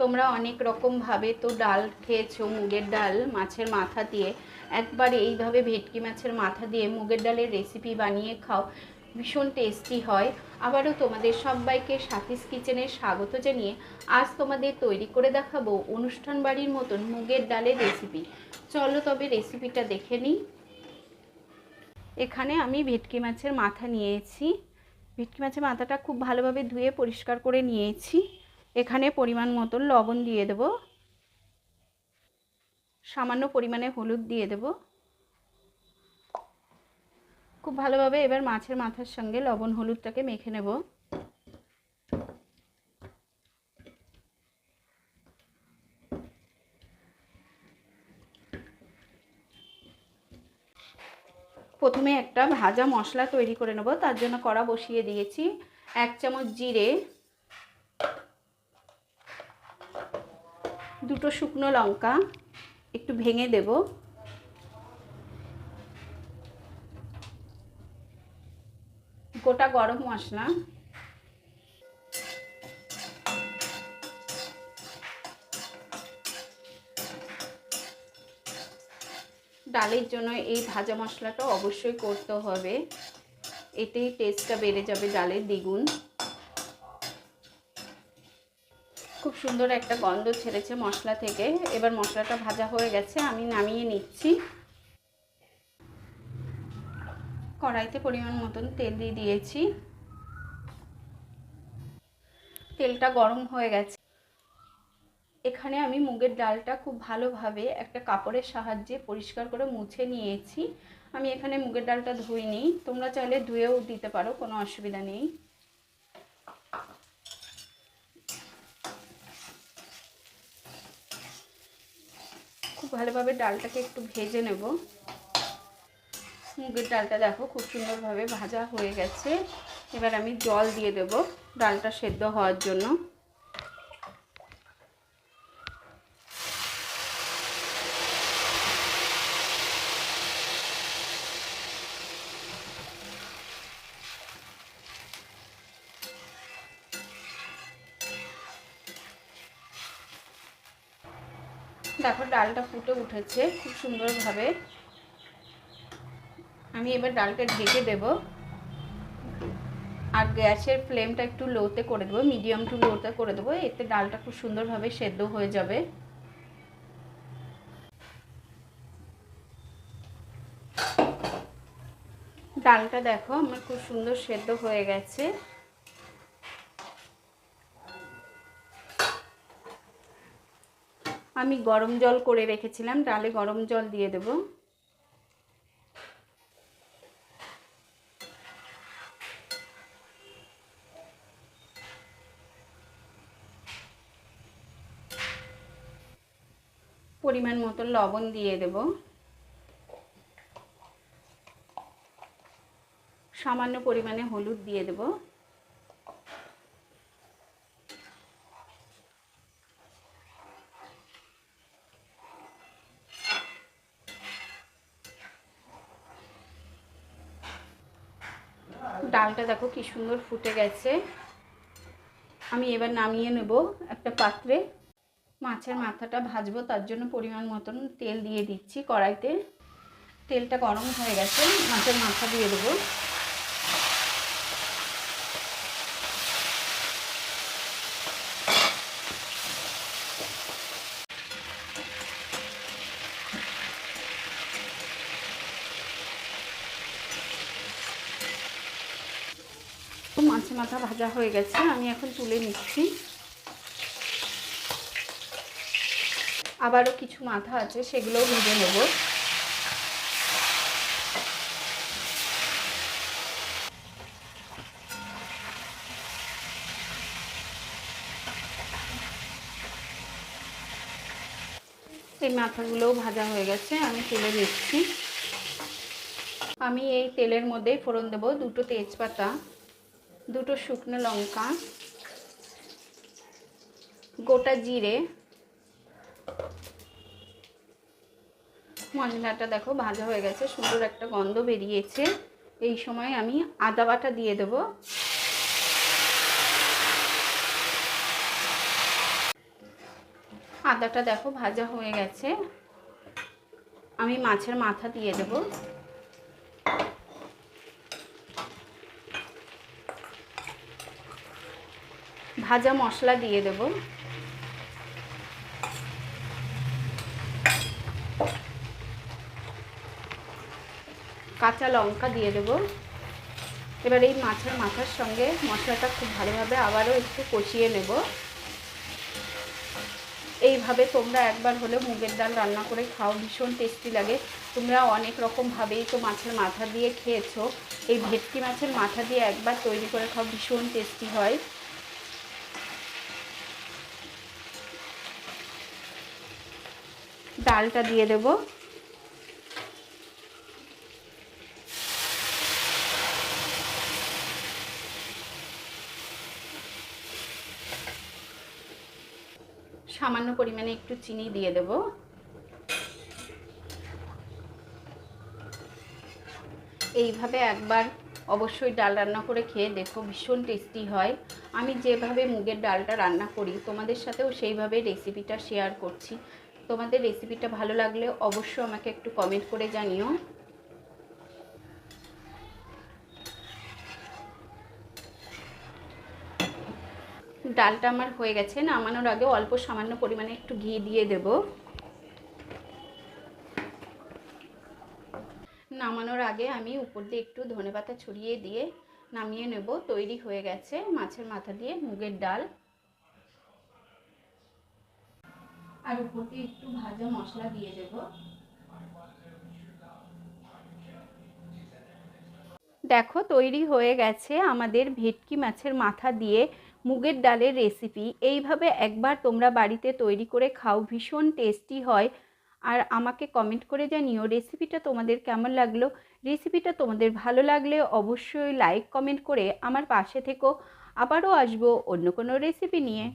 তোমরা অনেক রকমভাবে তো ডাল খেয়েছো মুগের ডাল, মাছের মাথা দিয়ে। একবার এইভাবে ভেটকি মাছের মাথা দিয়ে মুগের ডালের রেসিপি বানিয়ে খাও, ভীষণ টেস্টি হয়। আবারও তোমাদের সবাইকে সাথিস কিচেনে স্বাগত জানিয়ে আজ তোমাদের তৈরি করে দেখাবো অনুষ্ঠান বাড়ির মতন মুগের ডালের রেসিপি চলো তবে রেসিপিটা দেখে নিই। এখানে আমি ভেটকি মাছের মাথা নিয়েছি। ভেটকি মাছের মাথাটা খুব ভালোভাবে ধুয়ে পরিষ্কার করে নিয়েছি। এখানে পরিমাণ মতন লবণ দিয়ে দেব। সামান্য পরিমাণে হলুদ দিয়ে দেব। খুব ভালোভাবে এবার মাছের মাথার সঙ্গে লবণ হলুদটাকে মেখে নেব। প্রথমে একটা ভাজা মশলা তৈরি করে নেব। তার জন্য কড়া বসিয়ে দিয়েছি এক চামচ জিরে দুটো শুকনো লঙ্কা একটু ভেঙে দেব। গোটা গরম মশলা। ডালের জন্য এই ভাজা মশলাটা অবশ্যই করতে হবে। এতেই টেস্টটা বেড়ে যাবে ডালের দ্বিগুণ। খুব সুন্দর একটা গন্ধ ছেড়েছে মশলা থেকে। এবার মশলাটা ভাজা হয়ে গেছে, আমি নামিয়ে নিচ্ছি। কড়াইতে পরিমাণ মতন তেল দিয়ে দিয়েছি। তেলটা গরম হয়ে গেছে। এখানে আমি মুগের ডালটা খুব ভালোভাবে একটা কাপড়ের সাহায্যে পরিষ্কার করে মুছে নিয়েছি। আমি এখানে মুগের ডালটা ধুইনি, তোমরা চাইলে ধুয়েও দিতে পারো, কোনো অসুবিধা নেই। ভালোভাবে ডালটাকে একটু ভেজে নেব। মুগের ডালটা দেখো খুব সুন্দরভাবে ভাজা হয়ে গেছে। এবার আমি জল দিয়ে দেব ডালটা সেদ্ধ হওয়ার জন্য। দেখো ডালটা ফুটে উঠেছে খুব সুন্দরভাবে। আমি এবার ডালটা ঢেকে দেব। আর গ্যাসের ফ্লেমটা একটু লোতে করে দেবো, মিডিয়াম টু লোতে করে দেবো, এতে ডালটা খুব সুন্দরভাবে সেদ্ধ হয়ে যাবে। ডালটা দেখো আমার খুব সুন্দর সেদ্ধ হয়ে গেছে। আমি গরম জল করে রেখেছিলাম, ডালে গরম জল দিয়ে দেব। পরিমাণ মতো লবণ দিয়ে দেব। সামান্য পরিমাণে হলুদ দিয়ে দেবো। ডালটা দেখো কি সুন্দর ফুটে গেছে। আমি এবার নামিয়ে নেব একটা পাত্রে। মাছের মাথাটা ভাজবো, তার জন্য পরিমাণ মতন তেল দিয়ে দিচ্ছি কড়াইতে। তেলটা গরম হয়ে গেছে, মাছের মাথা দিয়ে দেবো। মাথা ভাজা হয়ে গেছে, আমি এখন তুলে নিচ্ছি। আবারও কিছু মাথা আছে, সেগুলোও ভেজে নেব। এই মাথাগুলোও ভাজা হয়ে গেছে, আমি তুলে নিচ্ছি। আমি এই তেলের মধ্যেই ফোড়ন দেবো, দুটো তেজপাতা। দুটো শুকনো লঙ্কা, গোটা জিরে, মশলাটা দেখো ভাজা হয়ে গেছে, সুন্দর একটা গন্ধ বেরিয়েছে। এই সময় আমি আদা বাটা দিয়ে দেবো। আদাটা দেখো ভাজা হয়ে গেছে। আমি মাছের মাথা দিয়ে দেব। ভাজা মশলা দিয়ে দেব। কাঁচা লঙ্কা দিয়ে দেব। এবার এই মাছের মাথার সঙ্গে মশলাটা খুব ভালোভাবে আবারও একটু কষিয়ে নেব। এইভাবে তোমরা একবার হলে মুগের ডাল রান্না করে খাও, ভীষণ টেস্টি লাগে। তোমরা অনেক রকমভাবেই তো মাছের মাথা দিয়ে খেয়েছো। এই ভেটকি মাছের মাথা দিয়ে একবার তৈরি করে খাও, ভীষণ টেস্টি হয়। ডালটা দিয়ে দেব। সামান্য পরিমাণে একটু চিনি দিয়ে দেব। এইভাবে একবার অবশ্যই ডাল রান্না করে খেয়ে দেখো, ভীষণ টেস্টি হয়। আমি যেভাবে মুগের ডালটা রান্না করি, তোমাদের সাথেও সেইভাবে রেসিপিটা শেয়ার করছি। তোমাদের রেসিপিটা ভালো লাগলে অবশ্যই আমাকে একটু কমেন্ট করে জানিও। ডালটা আমার হয়ে গেছে, নামানোর আগে অল্প সামান্য পরিমাণে একটু ঘি দিয়ে দেব। নামানোর আগে আমি উপর দিয়ে একটু ধনেপাতা ছড়িয়ে দিয়ে নামিয়ে নেব, তৈরি হয়ে গেছে মাছের মাথা দিয়ে মুগের ডাল। আর উপর দিয়ে একটু ভাজা মশলা দিয়ে দেব। দেখো, তৈরি হয়ে গেছে আমাদের ভেটকি মাছের মাথা দিয়ে মুগের ডালের রেসিপি এইভাবে একবার তোমরা বাড়িতে তৈরি করে খাও, ভীষণ টেস্টি হয়। আর আমাকে কমেন্ট করে জানিও রেসিপিটা তোমাদের কেমন লাগল? রেসিপিটা তোমাদের ভালো লাগলে অবশ্যই লাইক কমেন্ট করে আমার পাশে থেকো। আবারও আসব অন্য কোনো রেসিপি নিয়ে।